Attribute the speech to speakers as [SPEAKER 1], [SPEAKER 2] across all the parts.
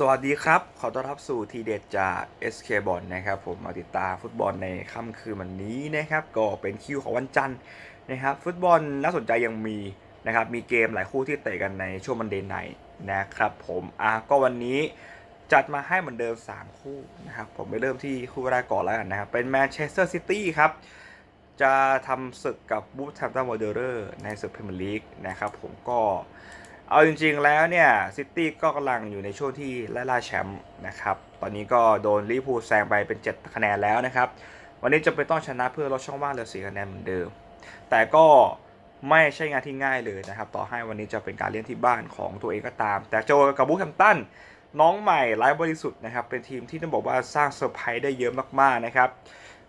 [SPEAKER 1] สวัสดีครับ ขอต้อนรับสู่ทีเด็ดจาก SK b o l นะครับผมมาติดตามฟุตบอลในค่ำคืนวันนี้นะครับ ก็เป็นคิวของวันจันทร์นะครับ ฟุตบอลน่าสนใจยังมีนะครับ มีเกมหลายคู่ที่เตะกันในช่วงมันเดย์ไนนะครับผมอะก็วันนี้จัดมาให้เหมือนเดิม 3 คู่นะครับ ผมไปเริ่มที่คู่แรกก่อนแล้วกันนะครับ เป็นแมนเชสเตอร์ซิตี้ครับ จะทำศึกกับบูธแฮมป์ตันวอเดอร์ในศึกพรีเมียร์ลีกนะครับผมก็ เอาจริงๆแล้วเนี่ยซิตี้ก็กำลังอยู่ในช่วงที่ไล่ล่าแชมป์นะครับ ตอนนี้ก็โดนลิเวอร์พูลแซงไปเป็น 7 คะแนนแล้วนะครับ วันนี้จะเป็นต้องชนะเพื่อลดช่องว่างเหลือ4คะแนนเหมือนเดิม แต่ก็ไม่ใช่งานที่ง่ายเลยนะครับ ต่อให้วันนี้จะเป็นการเล่นที่บ้านของตัวเองก็ตาม แต่เจกับบูแฮมตันน้องใหม่ไร้บริสุทธิ์นะครับ เป็นทีมที่ต้องบอกว่าสร้างเซอร์ไพรส์ได้เยอะมากๆนะครับ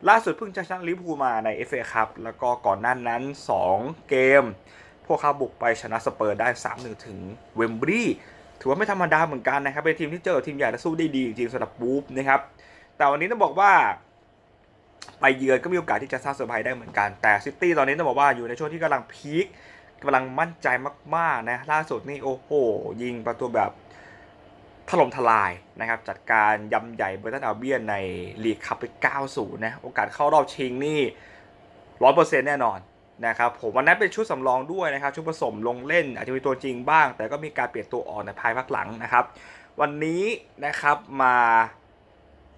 [SPEAKER 1] ล่าสุดเพิ่งจะชนะลิเวอร์พูลมาใน FA คัพแล้วก็ก่อนหน้านั้น 2 เกม พวกเขาบุกไปชนะสเปอร์ได้3-1ถึงเวมบรีถือว่าไม่ธรรมดาเหมือนกันนะครับ เป็นทีมที่เจอทีมใหญ่และสู้ได้ดีจริงๆสำหรับบูฟนะครับ แต่วันนี้ต้องบอกว่าไปเยือนก็มีโอกาสที่จะสร้างเซอร์ไพรส์ได้เหมือนกัน แต่ซิตี้ตอนนี้ต้องบอกว่าอยู่ในช่วงที่กำลังพีคกำลังมั่นใจมากๆนะ ล่าสุดนี่โอ้โห ยิงประตูแบบถล่มทลายนะครับ จัดการยำใหญ่เบอร์ตันอาเบียนในลีกคัพไป 9-0 นะ โอกาสเข้ารอบชิงนี่ 100%แน่นอน นะครับผมวันนั้นเป็นชุดสำรองด้วยนะครับ ชุดผสมลงเล่น อาจจะมีตัวจริงบ้าง แต่ก็มีการเปลี่ยนตัวออกในภายภาคหลังนะครับ วันนี้นะครับมา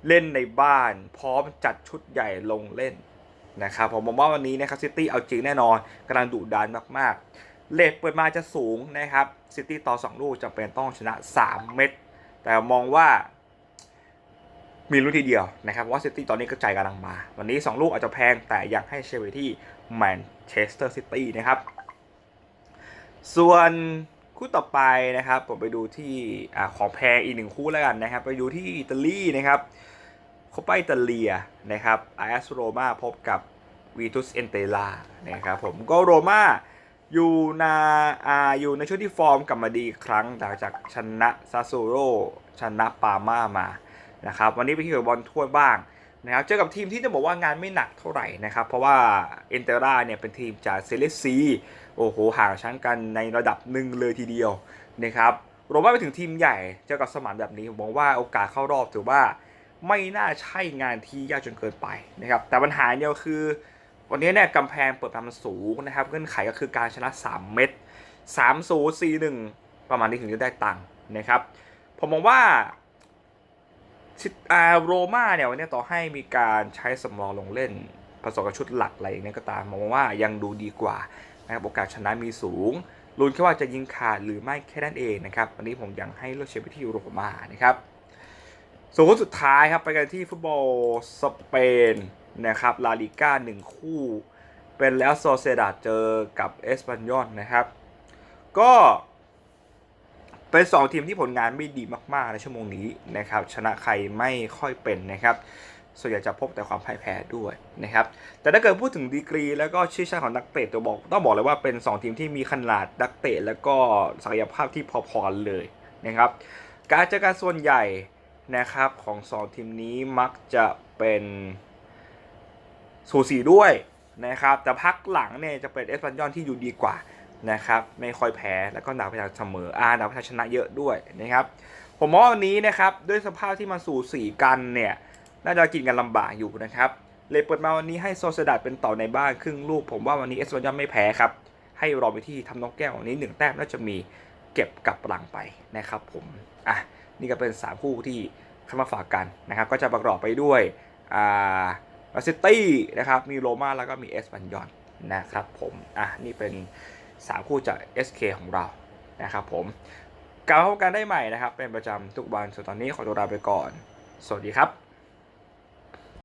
[SPEAKER 1] เล่นในบ้าน พร้อมจัดชุดใหญ่ลงเล่นนะครับผมมองว่าวันนี้นะครับซิตี้เอาจริงแน่นอนกำลังดุดันมากๆ เลทเปิดมาจะสูงนะครับซิตี้ต่อ 2 ลูกจำเป็นต้องชนะ 3 เม็ดแต่มองว่ามีลูกทีเดียวนะครับว่าซิตี้ตอนนี้ก็ใจกำลังมา วันนี้ 2 ลูกอาจจะแพงแต่ยังให้เชลซีที่ แมนเชสเตอร์ซิตี้นะครับ ส่วนคู่ต่อไปนะครับ ผมไปดูที่อของแพงอีกหนึ่งคู่แล้วกันนะครับ ไปดูที่อิตาลีนะครับโคปาอิตาเลียนะครับอาสโรมาพบกับวีทุสเอนเตลานะครับผมก็โรมาอยู่ในอาอยู่ในช่วงที่ฟอร์มกลับมาดีครั้งหลังจากชนะซาซูโรชนะปาม่ามานะครับวันนี้ไปที่กับบอลถ้วยบ้าง นะครับเจอกับทีมที่จะบอกว่างานไม่หนักเท่าไหร่นะครับ เพราะว่าเอนเตราเนี่ยเป็นทีมจากเซเลซีโอ้โหห่างชั้นกันในระดับหนึ่งเลยทีเดียวนะครับรวมว่าไปถึงทีมใหญ่เจอกับสมานแบบนี้ผมมองว่าโอกาสเข้ารอบถือว่าไม่น่าใช่งานที่ยากจนเกินไปนะครับแต่ปัญหาเดียวคือ วันนี้เนี่ยกำแพงเปิดมามันสูงนะครับเงื่อนไขก็คือการชนะ 3 เม็ด3 0 4 1 ประมาณนี้ถึงจะได้ตังค์นะครับผมมองว่า อาโรมาเนี่ยวันนี้ต่อให้มีการใช้สำรองลงเล่น ผสมกับชุดหลักอะไรอย่างนี้ก็ตามมองว่ายังดูดีกว่านะครับโอกาสชนะมีสูงลุ้นแค่ว่าจะยิงขาดหรือไม่แค่นั้นเองนะครับวันนี้ผมยังให้เลือกเชียร์ไปที่โรมานะครับส่วนคนสุดท้ายครับไปกันที่ฟุตบอลสเปนนะครับลาลิก้าหนึ่งคู่ เป็นแล้วโซเซดาเจอกับเอสปันยอนนะครับ ก็ เป็น2ทีมที่ผลงานไม่ดีมากๆในชั่วโมงนี้นะครับชนะใครไม่ค่อยเป็นนะครับส่วนใหญ่จะพบแต่ความพ่ายแพ้ด้วยนะครับ แต่ถ้าเกิดพูดถึงดีกรี แล้วก็ชื่อชาติของนักเตะตัวบอก ต้องบอกเลยว่าเป็น 2 ทีมที่มีขนาดนักเตะแล้วก็ศักยภาพที่พอๆกันเลยนะครับ การเจอกันส่วนใหญ่นะครับของ 2 ทีมนี้มักจะเป็นสูสีด้วยนะครับ แต่พักหลังเนี่ยจะเป็นเอสปันยอนที่อยู่ดีกว่า นะครับไม่ค่อยแพ้แล้วก็หนักไปทาเสมออ่าหนักไปทาชนะเยอะด้วยนะครับผมว่าวันนี้นะครับด้วยสภาพที่มันสู่สีกันเนี่ยน่าจะกินกันลำบากอยู่นะครับเลยเปิดมาวันนี้ให้โซเซดัดเป็นต่อในบ้านครึ่งลูก ผมว่าวันนี้เอสวันยัมไม่แพ้ครับให้รอไปที่ทำนกแก้ววันนี้หนึ่งแต้มน่าจะมีเก็บกลับหลังไปนะครับผมอะนี่ก็เป็น 3 คู่ที่เข้ามาฝากกันนะครับก็จะประกอบไปด้วยอ่าซิตี้นะครับมีโรมาแล้วก็มีเอสปันยอนนะครับผมอะนี่เป็น 3 คู่จาก SK ของเรานะครับผมกลับมาพบกันได้ใหม่นะครับ เป็นประจำทุกวันส่วนตอนนี้ขอตัวลาไปก่อน สวัสดีครับ